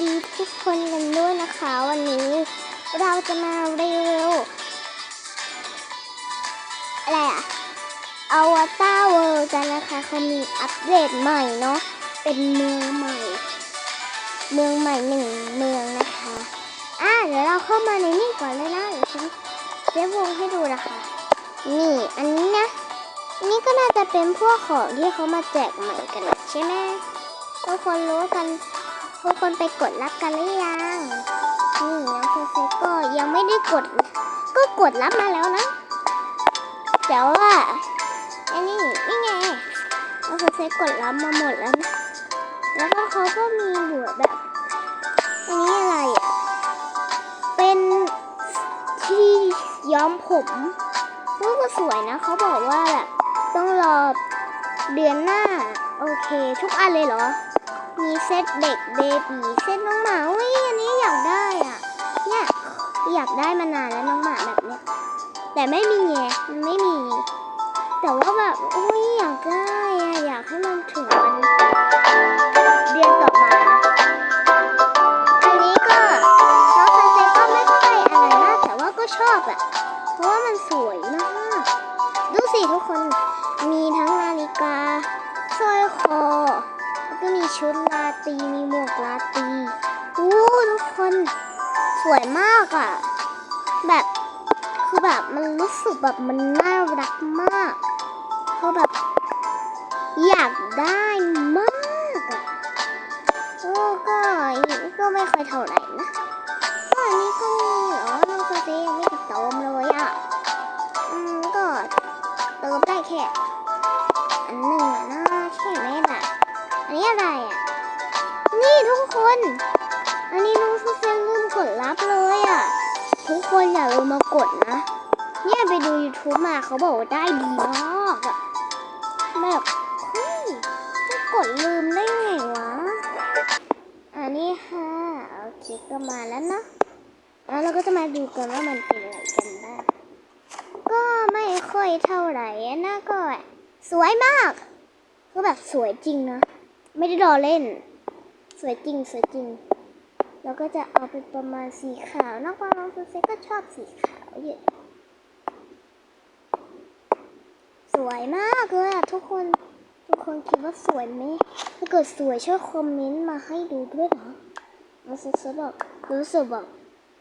ดีทุกคนกันด้วยนะคะ วันนี้เราจะมารีวิวอะไรอะอวตารเวิร์กันนะคะเขามีอัปเดตใหม่เนาะเป็นเมืองใหม่ เมืองใหม่หนึ่งเมืองนะคะอะเดี๋ยวเราเข้ามาในนี่ก่อนเลยนะเดี๋ยวฉันเซฟวงให้ดูนะคะ นี่อันนี้นะอันนี้ก็น่าจะเป็นพวกของที่เขามาแจกใหม่กันใช่ไหมทุกคนรู้กัน ทุกคนไปกดรับกันหรือยังนี่น้องเฟซก็ยังไม่ได้กด ก็กดรับมาแล้วนะแต่ว่าอันนี้นี่ไงน้องเฟซกดรับมาหมดแล้วนะแล้วก็เขาก็มีเหลือแบบอันนี้อะไรอะเป็นที่ย้อมผมรูปก็สวยนะเขาบอกว่าแบบต้องรอเดือนหน้า โอเค ทุกอันเลยเหรอ มีเซตเด็กเบบีเซตน้องหมาอุ้ยอันนี้อยากได้อะเนี่ยอยากได้มานานแล้วน้องหมาแบบเนี้ยแต่ไม่มีไงมันไม่มี แต่ว่าแบบอุ้ยอยากได้อะอยากให้มันถึงวันเดือนต่อมาอันนี้ก็น้องซันเซ็ตก็ไม่ค่อยอะไรมากแต่ว่าก็ชอบอะเพราะว่ามันสวยมาก ดูสิทุกคนมีทั้งนาฬิกาสร้อยคอ แล้วก็มีชุดลาตรีมีหมวกลาตรีอู้ทุกคนสวยมากอะ่ะ แบบคือแบบมันรู้สึกแบบมันน่ารักมากเขาแบบอยากได้มากอะ่ะโอ้ก็ก็ไม่ค่อยเท่าไหร่นะก็อันนี้ก็มีเหรอน้องโซเซยังไม่ติดเติมเลยอะ่ะอืมก็เติมได้แค่อันหนึ่งอะนะใช่ไหม นนี้อะไรอะ นี่ทุกคน อันนี้น้องซูเซนลืมกดรับเลยอะ ทุกคนอย่าลืมมากดนะ เนี่ยไปดู YouTube มาเขาบอกว่าได้ดีมากอะ แบบเฮ้ยจะกดลืมได้ไงวะ อันนี้ค่ะโอเคก็มาแล้วเนอะแล้วเราก็จะมาดูกันว่ามันเป็นอะไรกันบ้าง ก็ไม่ค่อยเท่าไหร่นะก็สวยมาก ก็แบบสวยจริงนะ ไม่ได้รอเล่น สวยจริงสวยจริง แล้วก็จะเอาเป็นประมาณสีขาวนักวางน้องซูเซก็ชอบสีขาวเยอะสวยมากเลยอะทุกคนทุกคนคิดว่าสวยไหมถ้าเกิดสวยช่วยคอมเมนต์มาให้ดูด้วยนะน้องซูเซบอกรู้สึกแบบ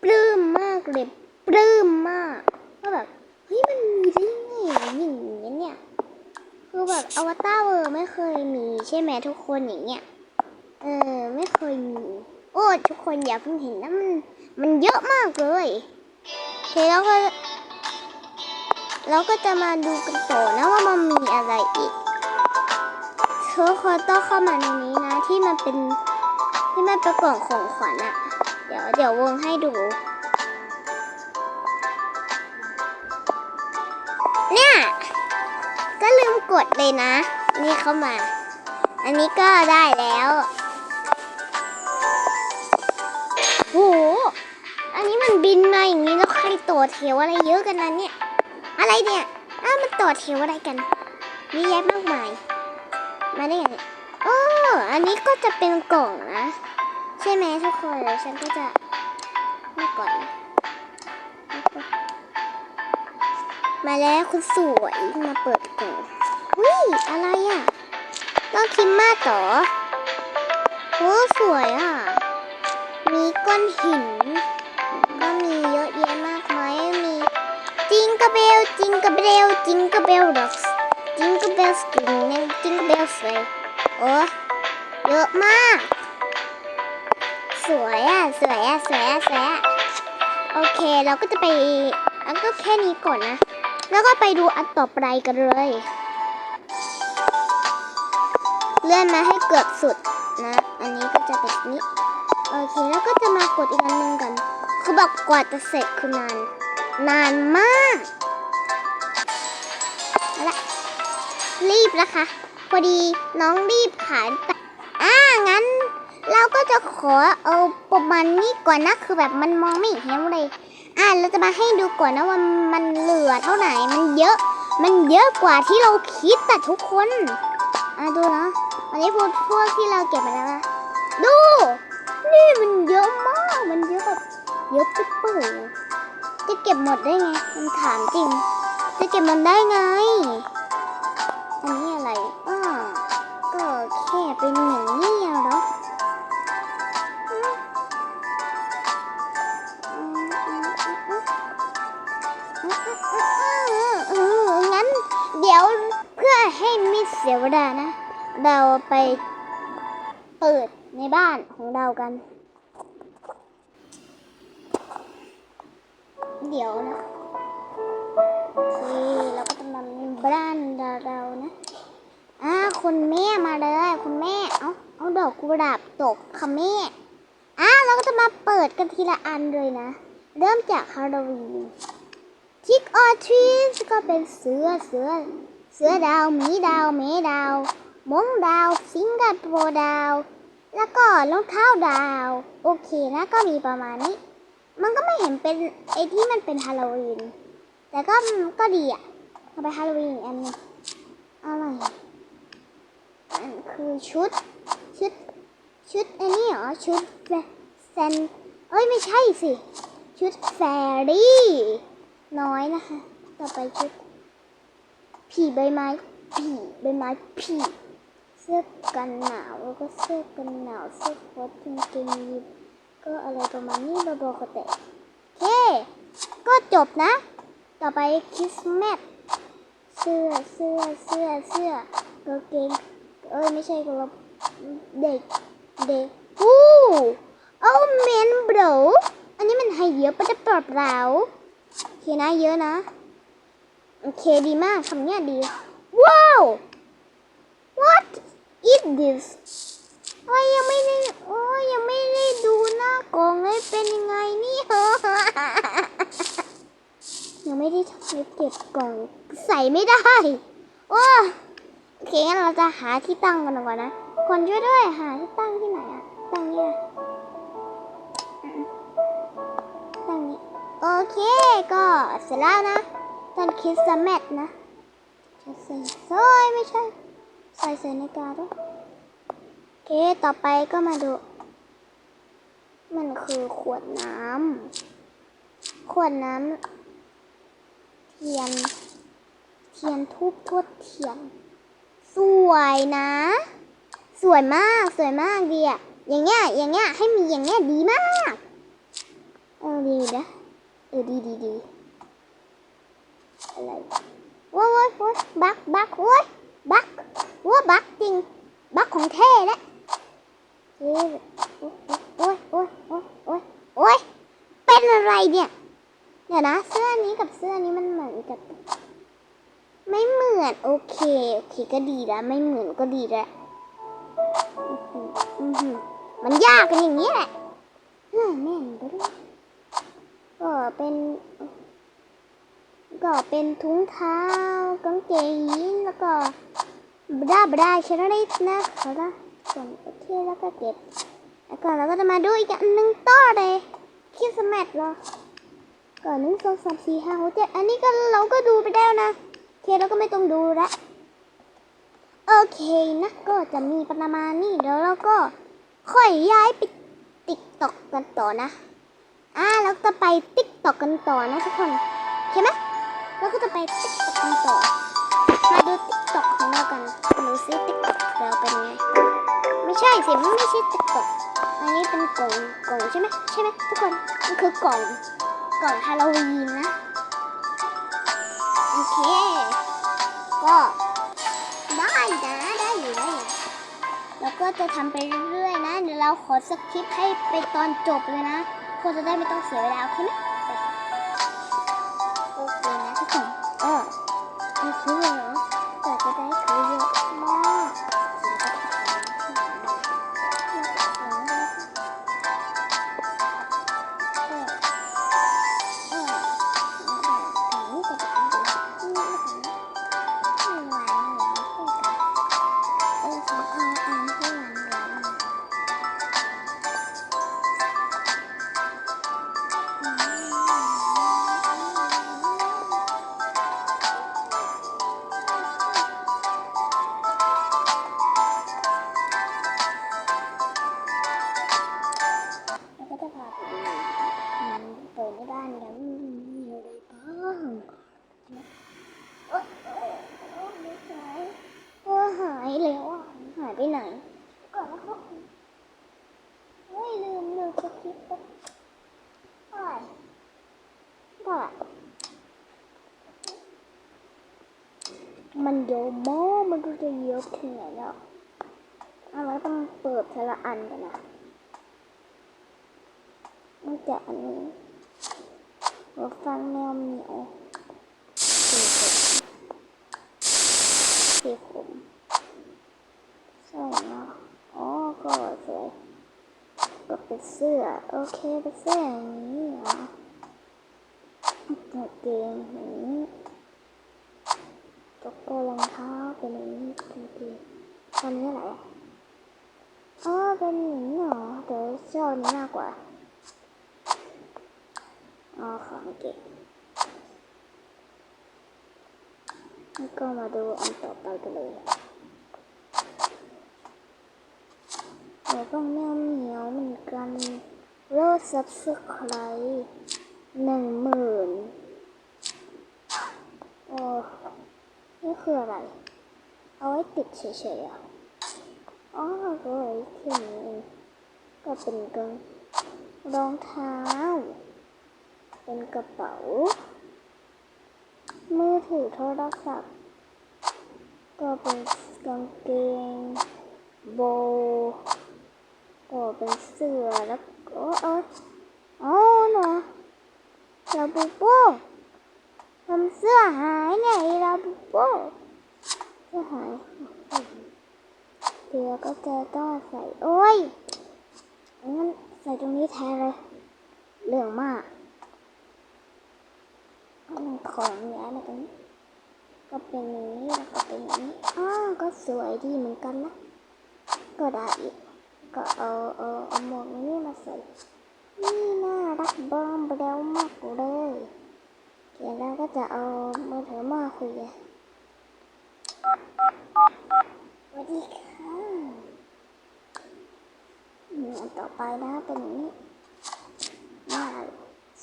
ปลื้มมากเลยปลื้มมากว่าแบบเฮ้ยมันมีได้ยังไงอย่างนี้เนี่ยคือแบบอวตาร ไม่เคยมีใช่ไหมทุกคนอย่างเงี้ย เออ ไม่เคยมี โอ้ทุกคนอย่าเพิ่งเห็นนะมัน มันเยอะมากเลยโอเคแล้วก็เราก็จะมาดูกันต่อนะว่ามันมีอะไรอีกทุกคนต้องเข้ามาในนี้นะที่มันเป็นที่มันเป็นกล่องของขวัญอะเดี๋ยวเดี๋ยววงให้ดู เนี่ย ก็ลืมกดเลยนะ นี่เข้ามา อันนี้ก็ได้แล้วโหอันนี้มันบินมาอย่างนี้แล้วใครต่อแถวอะไรเยอะกันนะเนี่ย อะไรเนี่ยอ้ามันต่อแถวอะไรกันมีแยะมากมาย มาได้ไงเนี่ยโอ้อันนี้ก็จะเป็นกล่องนะ ใช่ไหมทุกคนเดี๋ยวฉันก็จะนี่ก่อน มาแล้วคุณสวยมาเปิดกล่อง วิอะไรอะต้องคิมมาต่อโอ้สวยอะ มีก้อนหิน ก็มีเยอะแยะมากมายมีจิงกระเบลจิงกระเบลจิงกระเบลด็อกส์จิงกระเบลสกินนึงจิงกระเบลสวยโอ้เยอะมาก สวยอะ สวยอะ สวยอะ สวยอะ โอเค เราก็จะไปอันก็แค่นี้ก่อนนะ แล้วก็ไปดูอันต่อไปกันเลย เลื่อนมาให้เกือบสุดนะ อันนี้ก็จะเป็นนี้ โอเค แล้วก็จะมากดอีกอันหนึ่งกันคือแบบกว่าจะเสร็จคือนาน นานมากละรีบนะคะ พอดีน้องรีบขายอ่า งั้น เราก็จะขอเอาประมาณนี้ก่อนนะ คือแบบมันมองไม่เห็นเลย อะเราจะมาให้ดูก่อนนะว่ามันเหลือเท่าไหร่ มันเยอะ มันเยอะกว่าที่เราคิดแต่ทุกคน นี้พวกพวกที่เราเก็บมาแล้วนะดู นี่มันเยอะมาก มันเยอะแบบเยอะปิ๊บปื่อยอะจะเก็บหมดได้ไง มันถามจริง จะเก็บมันได้ไง อันนี้อะไรอ้าก็แค่เป็น ไปเปิดในบ้านของเรากัน เดี๋ยวนะโอเคเราก็จะมาในบ้านเราๆนะอ่าคุณแม่มาเลยคุณแม่ เอาเอาดอกกุหลาบตกค่ะแม่อ่าเราก็จะมาเปิดกันทีละอันเลยนะ เริ่มจากฮาโลวีนทิกออทรีสก็เป็นเสือเสือ เสือดาวหมีดาวเมดาว มงดาว สิงคโปร์ดาว แล้วก็รองเท้าดาว โอเคนะก็มีประมาณนี้ มันก็ไม่เห็นเป็นไอที่มันเป็นฮาโลวีน แต่ก็ก็ดีอะเอาไปฮาโลวีนอันนึงอะไรมันคือชุด ชุด ชุดอันนี้เหรอ ชุดแฟแซนเอ้ยไม่ใช่สิ ชุดแฟรี่ น้อยนะคะ ต่อไปชุดผีใบไม้ผีใบไม้ผี เสื้อกันหนาวแล้วก็เสื้อกันหนาวเสื้อโค้ทกางเกงยีนก็อะไรประมาณนี้บาบอกแต่โอเค ก็จบนะ ต่อไปคริสต์มาสเสื้อเสื้อเสื้อเสื้อกางเกงเอ้ยไม่ใช่กระเด็กเด็กอู้เอาเมนบรอันนี้มันให้เยอะปะจะปล่าเปล่าโอเคนะเยอะนะโอเคดีมากคำเนี้ยดีว้าว what is this โอ้ยยังไม่ได้โอ้ยยังไม่ได้ดูหน้ากล่องเลยเป็นยังไงนี่ยังไม่ได้ทำเก็บกล่องใส่ไม่ได้ โอ้โอเคงั้นเราจะหาที่ตั้งกันก่อนนะ คนช่วยด้วยหาที่ตั้งที่ไหนอะตั้งเนี่ยตั้งนี้โอเคก็เสร็จแล้วนะตอนคริสมาสนะจะใส่สร้อยไม่ใช่ ใส่ใส่นากาด้วยโอเค ต่อไปก็มาดู มันคือขวดน้ำ ขวดน้ำ เทียน เทียนทูบทวดเทียน สวยนะ สวยมาก สวยมากดีอะอย่างเงี้ย อย่างเงี้ย ให้มีอย่างเงี้ยดีมาก เออดีนะเออดีดีดีอะไรโว้ยโว้ยโว้ยบักบักโว้ย บักว่าบักจริง บักของแท้แล้วเฮ้ยโอ้ยโอ้ยโอ้ยโอ้ยโอ้ยเป็นอะไรเนี่ย เดี๋ยวนะ เสื้อนี้กับเสื้อนี้มันเหมือนกับ ไม่เหมือน โอเค โอเคก็ดีแล้ว ไม่เหมือนก็ดีแล้วอื้อหืออื้อหือมันยากกันอย่างนี้แหละเฮ้ยแม่นไปด้วยก็เป็นก็เป็นถุงเท้ากางเกงยีนแล้วก็ บราบราชนิดนะคะส่วนโอเคแล้วก็เก็บแล้วก็เราก็จะมาดูอีกอันหนึ่งต่อเลยคิสมาสเหรอก็หนึ่งสองสามสี่ห้าหกเจ็ดอันนี้ก็เราก็ดูไปแล้วนะโอเคเราก็ไม่ต้องดูละโอเคนะก็จะมีประมาณนี้เดี๋ยวเราก็ค่อยย้ายไปติ๊กตอกกันต่อนะอ่าเราจะไปติ๊กตอกกันต่อนะทุกคนโอเคไหมเราก็จะไปติ๊กต็อกกันต่อมาดูติ๊ก ของเรากันดูซิติ๊กต็อกเราเป็นไง ไม่ใช่สิมันไม่ใช่ติ๊กต็อกอันนี้เป็นกล่องกล่องใช่ไหมใช่ไหมทุกคนมันคือกล่องกล่องฮาโลวีนนะโอเค ก็ได้นะได้อยู่ได้อยู่แล้วก็จะทำไปเรื่อยๆนะเดี๋ยวเราขอสคริปต์ให้ไปตอนจบเลยนะคนจะได้ไม่ต้องเสียเวลาโอเคไหม อันนี้หัวฟังแมวเหมียวสีผมสีผมใช่เนาะอ๋อก็สวยก็เป็นเสื้อ โอเคเป็นเสื้ออย่างนี้เหรอกางเกงอย่างนี้ตกโกรองเท้าเป็นอย่างนี้กางเกงตอนนี้อะไรอ๋อเป็นอย่างนี้เหรอแต่เสื้ออันนี้มากกว่า อ๋อของเก็บแล้วก็มาดูอันต่อไปกันเลยเดี๋ยวต้องแมวเหมียวเหมือนกันโลดซับสไครหนึ่งหมื่นโอ้นี่คืออะไร เอาไว้ติดเฉยๆอะอ๋อก็ไว้แค่นี้ก็เป็นกางรองเท้า เป็นกระเป๋า มือถือโทรศัพท์ ก็เป็นกางเกง โบก็เป็นเสื้อแล้วก็เอ้ยอ๋อเนาะลาบูโบทำเสื้อหายไงลาบูโบเสื้อหายเดี๋ยวก็จะต้องใส่ โอ้ยงั้นใส่ตรงนี้แทนเลย เรื่องมาก ของเนี้ยนะตรงนี้ ก็เป็นอย่างนี้แล้วก็เป็นอย่างนี้อ้าก็สวยดีเหมือนกันนะ ก็ได้อีก ก็เอาเอาเอาหมวกนี้มาใส่ นี่น่ารักบอมเร็วมากเลยเดี๋ยวเราก็จะเอามือถือมาคุยกันสวัสดีค่ะอันต่อไปนะเป็นอย่างนี้น่า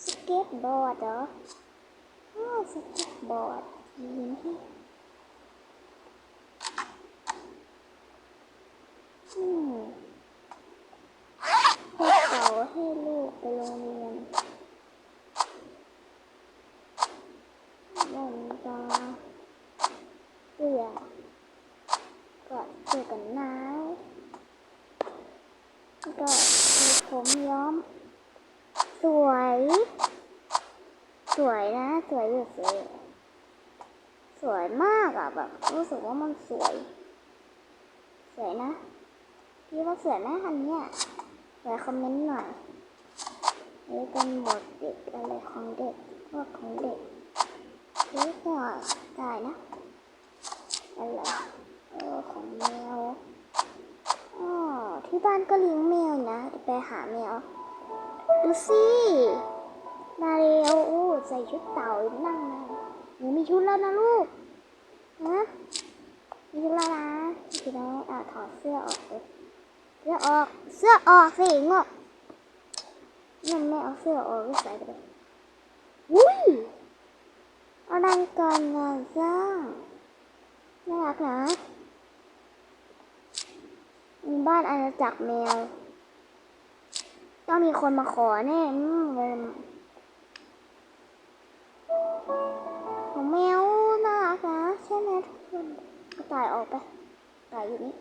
สเก็ตบอร์ดเหรอ สเก็ตบอร์ดยินให้อืมให้เขาให้ลูกไปโรงเรียนตาเสื้อก็เสื้อกันหนาวแล้วก็มีผมย้อม สวย ส วยนะ สวยอยู่สวยสวยมากอะแบบ รู้สึกว่ามันสวย สวยนะพี่ว่าสวยไหมคันเนี้ยสวยคอมเมนต์หน่อยนี่เป็นหมดเด็กอะไรของเด็กพวกของเด็กนี่ก็ได้นะอะไรเออของแมวอ๋อที่บ้านก็เลี้ยงแมวนะไปหาแมวดูสิ มาเร็วโอ้ใส่ชุดเต่านั่งนะหนูมีชุดแล้วนะลูกนะมีชุดแล้วนะทีนี้อะถอดเสื้อออกเลยเสื้อออกเสื้อออกสิงอกนั่นไม่เอาเสื้อออกก็ใส่ไปเลยอุ้ยอลังการงานสร้างน่ารักนะมีบ้านอาณาจักรแมว ต้องมีคนมาขอแน่เลย ของแมวน่ารักนะใช่ไหมทุกคนเอาตายออกไปตายอยู่นี่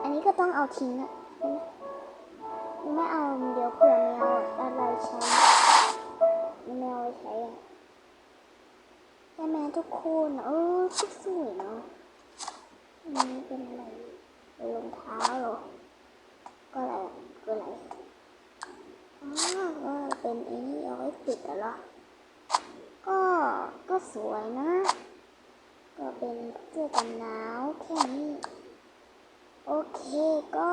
อันนี้ก็ต้องเอาทิ้งอะไม่เอาเดี๋ยวเผื่อแมวอะไรใช้แมวเอาไปใช้อะใช่ไหมทุกคนเออสวยเนาะอันนี้เป็นอะไรรองเท้าเหรอก็อะไรก็อะไร อ๋อเป็นอันนี้เอาไว้ติดอะเหรอ ก็ก็สวยนะ ก็เป็นเสื้อกันหนาวแค่นี้ โอเคก็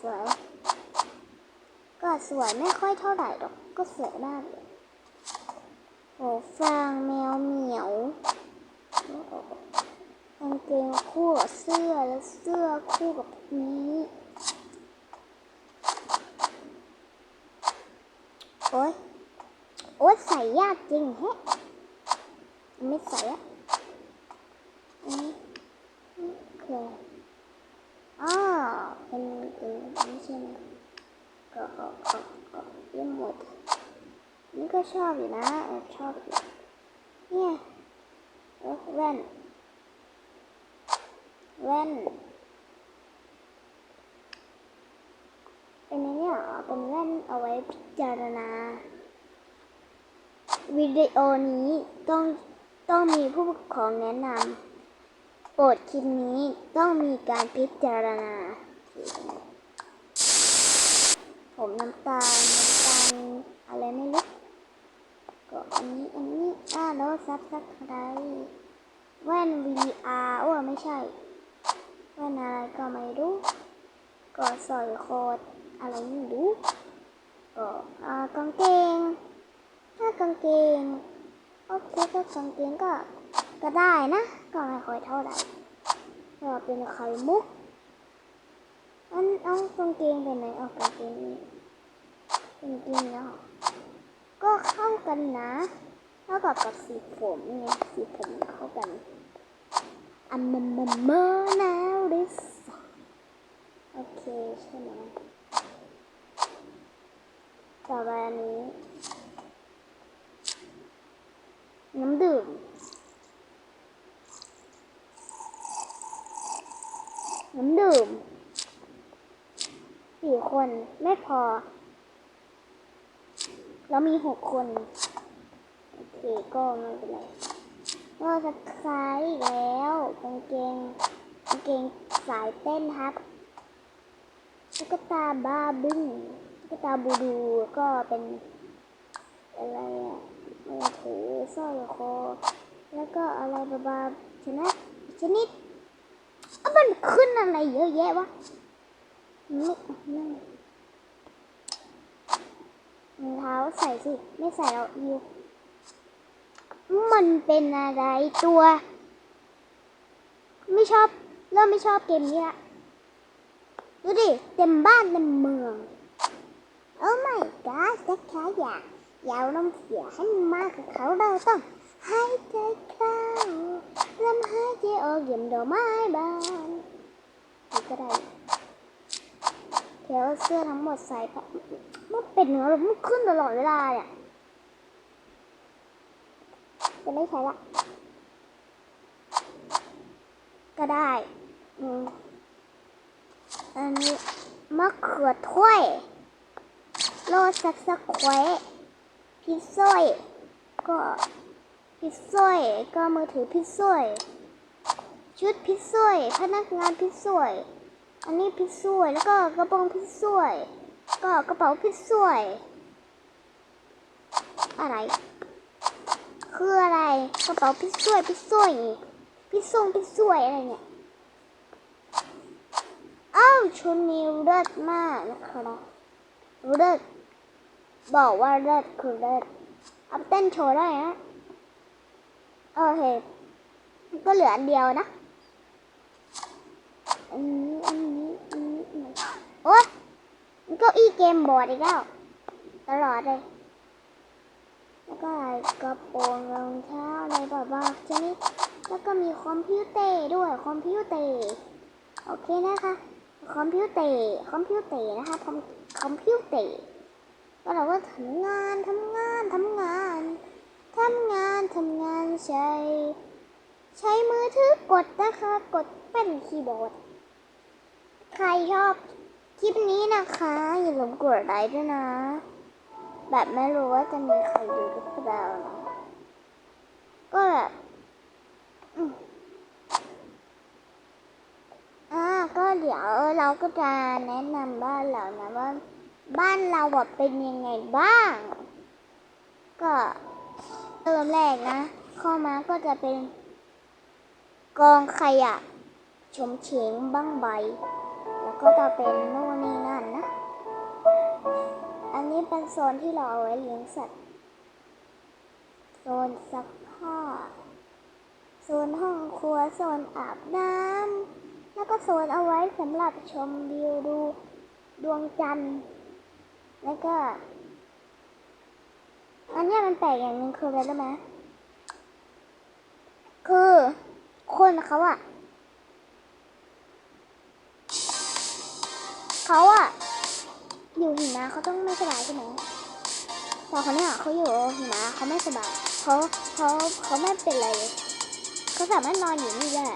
สวย ก็สวยไม่ค่อยเท่าไหร่หรอก ก็สวยมากเลยโหฟางแมวเหมียวกางเกงคู่กับเสื้อแล้วเสื้อคู่กับนี้ โอ๊ย โอ๊ยใส่ยากจริงแฮะไม่ใส่อะอันนี้คืออะไรเป็นเป็นนี่ใช่ไหมก็ก็ก็ก็ยี่หมดนี่ก็ชอบอยู่นะชอบอยู่เนี่ยเออแว่นแว่นเป็นไงเนี่ยเหรอเป็นแว่นเอาไว้พิจารณา วิดีโอนี้ต้องต้องมีผู้ปกครองแนะนำโปรดคลิปนี้ต้องมีการพิจารณา ผมน้ำตาลน้ำตาลอะไรไม่รู้ก็อันนี้อันนี้อ่าแล้วซับซับอะไรแว่น VR โอ้ไม่ใช่ แว่นอะไรก็ไม่รู้ก็สอยคออะไรไม่รู้ก็อ่ากางเกง ถ้ากางเกงโอเคก็กางเกงก็ก็ได้นะ ก็ไม่ค่อยเท่าไหร่ก็เป็นไข่มุกอันเอากางเกงไปไหนเอากางเกงนี้กางเกงเนาะก็เข้ากันนะเท่ากับกับสีผมไงสีผมเข้ากันอันมันมันเมื่อแล้วดิสโอเคใช่ไหมต่อไปอันนี้ น้ำดื่ม น้ำดื่ม สี่คนไม่พอเรามีหกคน โอเคก็ไม่เป็นไรก็จะคล้ายอีกแล้วกางเกงกางเกงสายเต้นครับตุ๊กตาบ้าบึ้งตุ๊กตาบูดูก็เป็นอะไรอะ มือถือสร้อยคอ แล้วก็อะไรบาบาชนะชนิดอะมันขึ้นอะไรเยอะแยะวะไม่นั่นรองเท้าใส่สิ ไม่ใส่เราอยู่มันเป็นอะไรตัว ไม่ชอบ เริ่มไม่ชอบเกมนี้ละดูดิ เต็มบ้านเต็มเมือง โอ้ my god สักขาอยาก ยาวน้ำเสียให้มากกับเขาเราต้องหายใจเข้าลมหายใจออกเยี่ยมดอกไม้บานนี่ก็ได้เดี๋ยวเสื้อทั้งหมดใส่ไปมันเป็นเนื้อหรือมันขึ้นตลอดเวลาเนี่ยจะไม่ใช้ละ ก็ได้อืมอันนี้มะเขือถ้วย โลสักสักแควะ พิซซ่อยก็พิซซ่อยก็มือถือพิซซ่อยชุดพิซซ่อยพนักงานพิซซ่อยอันนี้พิซซ่อยแล้วก็กระโปรงพิซซ่อยก็กระเป๋าพิซซ่อยอะไร คืออะไรกระเป๋าพิซซ่อยพิซซ่อยพิซซ่งพิซซ่อยอะไรเนี่ยอ้าวชุดนี้เลิศมากนะครับเลิศ บอกว่าเลิศคือเลิศเอาไปเต้นโชว์ได้นะโอเค ก็เหลืออันเดียวนะอันนี้อันนี้อันนี้โอ๊ยมันก็อีเกมบอร์ดอีกแล้วตลอดเลยแล้วก็กระโปรงรองเท้าอะไรแบบว่าชนิดแล้วก็มีคอมพิวเตอร์ด้วยคอมพิวเตอร์โอเคนะคะ คอมพิวเตอร์คอมพิวเตอร์นะคะคอมคอมพิวเตอร์ ก็เราก็ทำงานทำงานทำงานทำงานทำงานใช้ ใช้มือถือกดนะคะ กดเป็นคีย์บอร์ด ใครชอบคลิปนี้นะคะ อย่าลืมกดไลค์ด้วยนะ แบบไม่รู้ว่าจะมีใครดูหรือเปล่านะก็แบบอ่าก็เดี๋ยวเราก็จะแนะนำบ้านเรานะว่า บ้านเราแบบเป็นยังไงบ้าง ก็เริ่มแรกนะ เข้ามาก็จะเป็น กองขยะชมเฉงบ้างใบ แล้วก็จะเป็นโน่นนี่นั่นนะ อันนี้เป็นโซนที่เราเอาไว้เลี้ยงสัตว์ โซนซักผ้า โซนห้องครัว โซนอาบน้ำแล้วก็โซนเอาไว้สำหรับชมวิวดูดวงจันทร์ แล้วก็ อันนี้มันแปลกอย่างหนึ่งคืออะไรรู้ไหมคือคนเขาอะเขาอะอยู่หิมะเขาต้องไม่สบายใช่ไหมพอเขาเนี่ยเขาอยู่หิมะเขาไม่สบายเขาเขาเขาไม่เป็นไรเลยเขาสามารถนอนอยู่นี่ได้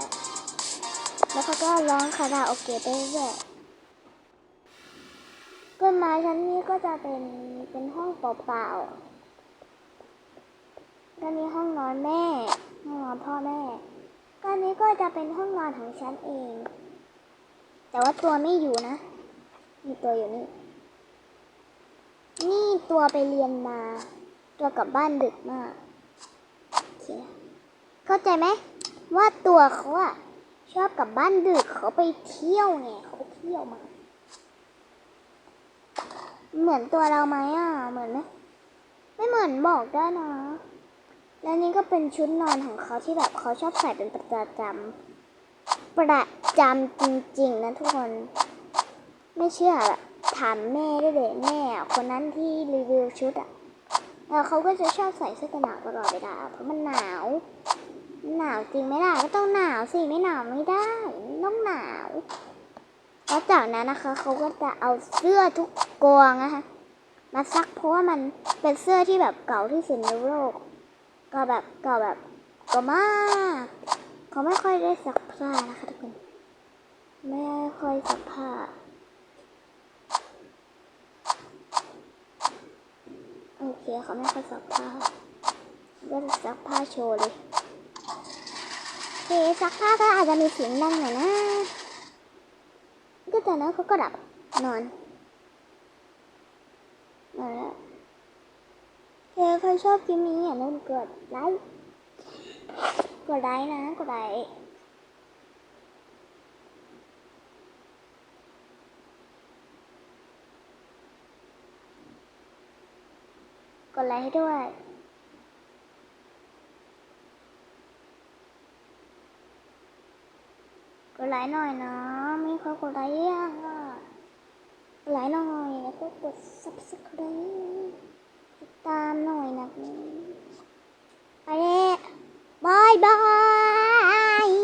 แล้วเขาก็ร้องคาราโอเกะได้ด้วย ต้นไม้ชั้นนี้ก็จะเป็นเป็นห้องเปล่าๆก็มีห้องนอนแม่ ห้องนอนพ่อแม่ก็นนี้ก็จะเป็นห้องนอนของฉันเอง แต่ว่าตัวไม่อยู่นะ มีตัวอยู่นี่ นี่ตัวไปเรียนมา ตัวกลับบ้านดึกมาก โอเค เข้าใจไหมว่าตัวเขาอะชอบกลับบ้านดึกเขาไปเที่ยวไงเขาไปเที่ยวมา เหมือนตัวเราไหมอะ เหมือนไหมไม่เหมือนบอกได้นะ แล้วนี่ก็เป็นชุดนอนของเขาที่แบบเขาชอบใส่เป็นประจำประจำจริงๆนะทุกคน ไม่เชื่อแบบถามแม่ได้เด็แม่อะคนนั้นที่รีวิวชุดอะแล้วเขาก็จะชอบใส่เสื้อกันหนาวตลอดเวลาเพราะมันหนาว หนาวจริงไหมล่ะก็ต้องหนาวสิไม่หนาวไม่ได้นต้องหนาว แล้วจากนั้นนะคะเขาก็จะเอาเสื้อทุกกองนะคะ มาซักเพราะว่ามันเป็นเสื้อที่แบบเก่าที่สุดในโลก ก็แบบเก่าแบบเก่ามากเขาไม่ค่อยได้ซักผ้านะคะทุกคนไม่ค่อยซักผ้าโอเคเขาไม่ค่อยซักผ้าก็จะซักผ้าโชว์เลยโอเคซักผ้าก็อาจจะมีเสียงดังหน่อยนะ ก็จากนั้นเขาก็ดับนอนนอนแล้วโอเคใครชอบคลิปนี้อย่าลืมกดไลค์ กดไลค์นะ กดไลค์กดไลค์ให้ด้วย กดไลค์หน่อยนะ มีใครกดไลค์ยังอะกดไลค์หน่อยแล้วก็กด subscribe ติดตามหน่อยนะไปเลยบายบาย